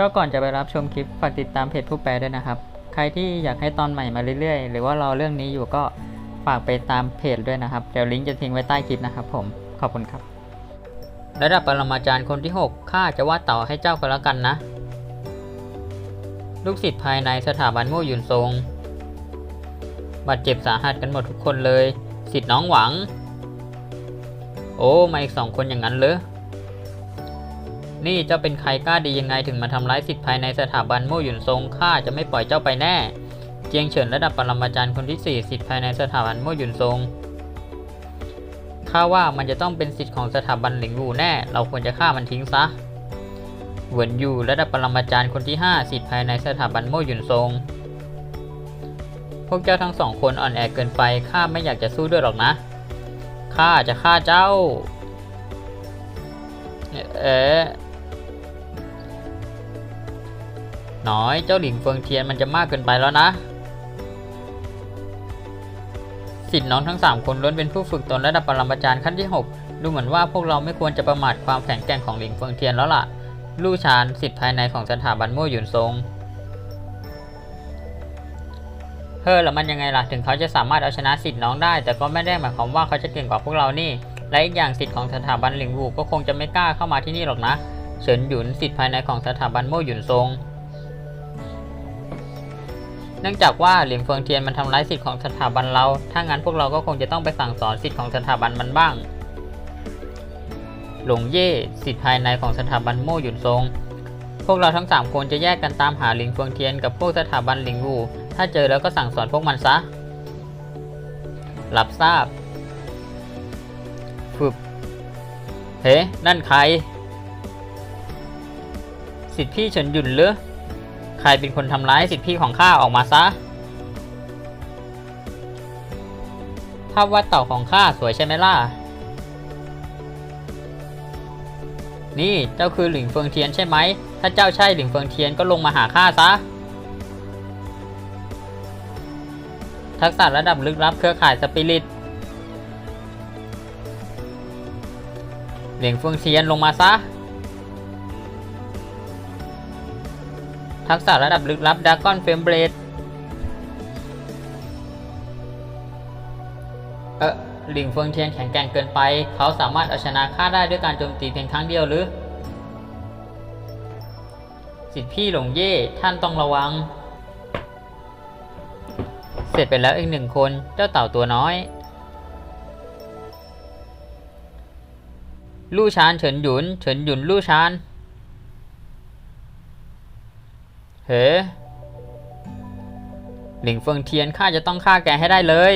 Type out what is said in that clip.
ก็ก่อนจะไปรับชมคลิปฝากติดตามเพจผู้แปลด้วยนะครับ ใครที่อยากให้ตอนใหม่มาเรื่อยๆ หรือว่ารอเรื่องนี้อยู่ก็ฝากไปตามเพจด้วยนะครับ เดี๋ยวลิงก์จะทิ้งไว้ใต้คลิปนะครับผม ขอบคุณครับ ระดับปรมาจารย์คนที่ 6 ข้าจะวาดเต่าให้เจ้าก็แล้วกันนะ ลูกศิษย์ภายในสถาบันโม่หยุนทรงบาดเจ็บสาหัสกันหมดทุกคนเลย สิทธิ์น้องหวัง โอ้มาอีกสองคนอย่างนั้นเหรอ นี่เจ้าเป็นใครกล้าดียังไงถึงมาทำร้ายสิทธิ์ภายในสถาบันโม่หยุนทรงข้าจะไม่ปล่อยเจ้าไปแน่ เจียงเฉินระดับปรมาจารย์คนที่4สิทธิ์ภายในสถาบันโม่หยุนทรงข้าว่ามันจะต้องเป็นสิทธิ์ของสถาบันหลิงวูแน่ เราควรจะฆ่ามันทิ้งซะเหวินยู่ระดับปรมาจารย์คนที่ 5 สิทธิ์ภายในสถาบันโม่หยุนทรง พวกเจ้าทั้งสองคนอ่อนแอเกินไปข้าไม่อยากจะสู้ด้วยหรอกนะข้าจะฆ่าเจ้า เอ๊ะ น้อยเจ้าหลิงเฟิงเทียนมันจะมากเกินไปแล้วนะสิทธิ์น้องทั้ง 3 คนล้วนเป็นผู้ฝึกตนระดับปรมาจารย์ขั้นที่ 6 ดูเหมือนว่าพวกเราไม่ควรจะประมาทความแข็งแกร่งของหลิงเฟิงเทียนแล้วล่ะ ลู่ชานสิทธิ์ภายในของสถาบันมู่หยุนทรงเฮ้อแล้วมันยังไงล่ะ ถึงเขาจะสามารถเอาชนะสิทธิ์น้องได้ แต่ก็ไม่ได้หมายความว่าเขาจะเก่งกว่าพวกเรานี่ และอีกอย่างสิทธิ์ของสถาบันหลิงวูก็คงจะไม่กล้าเข้ามาที่นี่หรอกนะ เฉินหยุนสิทธิ์ภายในของสถาบันโม่หยุนทรง เนื่องจากว่าหลินเฟิงเทียนมันทำร้ายสิทธิ์ของสถาบันเรา ถ้างั้นพวกเราก็คงจะต้องไปสั่งสอนสิทธิ์ของสถาบันมันบ้าง หลงเย่สิทธิ์ภายในของสถาบันโม่หยุนทรง พวกเราทั้งสามคนจะแยกกันตามหาหลิงเฟิงเทียนกับพวกสถาบันหลิงวูถ้าเจอแล้วก็สั่งสอนพวกมันซะรับทราบฟึบเฮ้ นั่นใคร สิทธิพี่ฉินหยุนเหรือ ใครเป็นคนทำร้ายสิทธิพี่ของข้าออกมาซะ ภาพวาดเต่าของข้าสวยใช่ไหมล่ะ นี่เจ้าคือหลิงเฟิงเทียนใช่ไหม ถ้าเจ้าใช่หลิงเฟิงเทียนก็ลงมาหาข้าซะ ทักษะระดับลึกลับเครือข่ายสปิริต เหลียงเฟืองเทียนลงมาซะ ทักษะระดับลึกลับดากอนเฟมเบรดเออหลิงเฟิงเทียนแข็งแกร่งเกินไป เขาสามารถเอาชนะข้าได้ด้วยการโจมตีเพียงครั้งเดียวหรือ สิทธิพี่หลงเย่ท่านต้องระวัง เสร็จไปแล้วอีกหนึ่งคนเจ้าเต่าตัวน้อย ลู่ชานเฉินหยุน เฉินหยุนลู่ชาน เฮ้หลิงเฟิงเทียนข้าจะต้องฆ่าแกให้ได้เลย